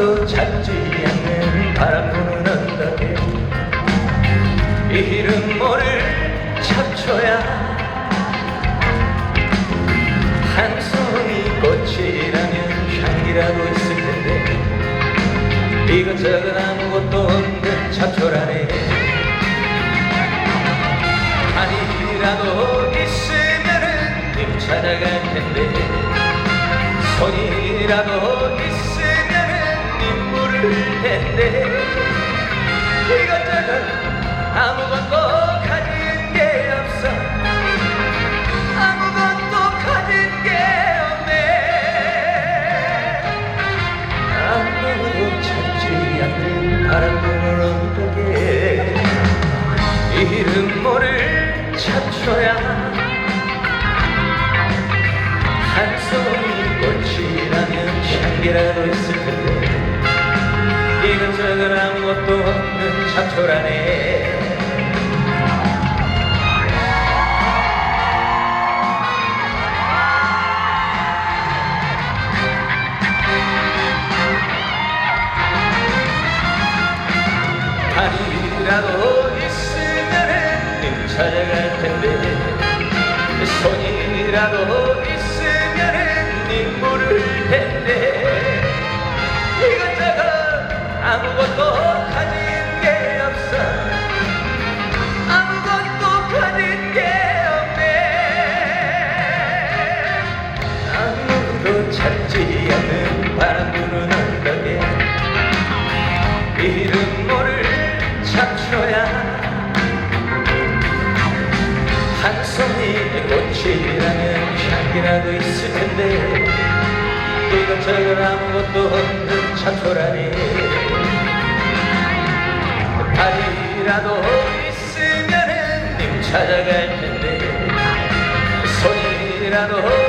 찾지 않는 바람 부는 언덕에 이름 모를 잡초야? 한 송이 꽃이라면 향기라도 있을 텐데. 이것저것 아무것도 없는 잡초라네. 아니라도 있으면은 님 찾아갈 텐데. 손이라도 있으면은 님 물을 텐데 이것저것 아무것도 가진 게 없어. 아무것도 가진 게 없네. 아무도 찾지 않는 바람 부는 언덕에 이름 모를 잡초야 한 송이 꽃이라면 향기라도 있을 텐데 이것저것 아무것도 없는 잡초라네. 발이라도 있으면은 님 찾아갈 텐데 손이라도 있으면 찾지 않는 바람 부는 언덕에 이름 모를 잡초야 한 송이 꽃이라면 향기라도 있을 텐데 이것저것 아무것도 없는 잡초라니 발이라도 있으면은 님 찾아갈 텐데 손이라도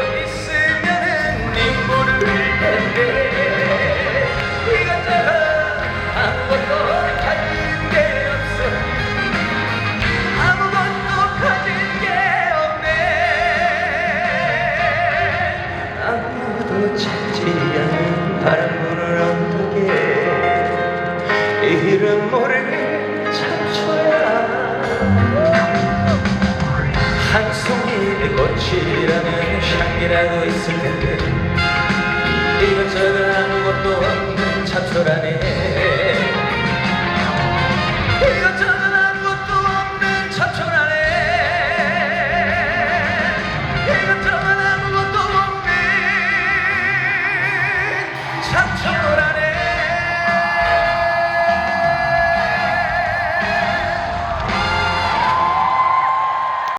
이름 모를 잡초야. 한 송이 꽃이라는 향기라도 있을 텐데. 이것저것 아무것도 없는 잡초라네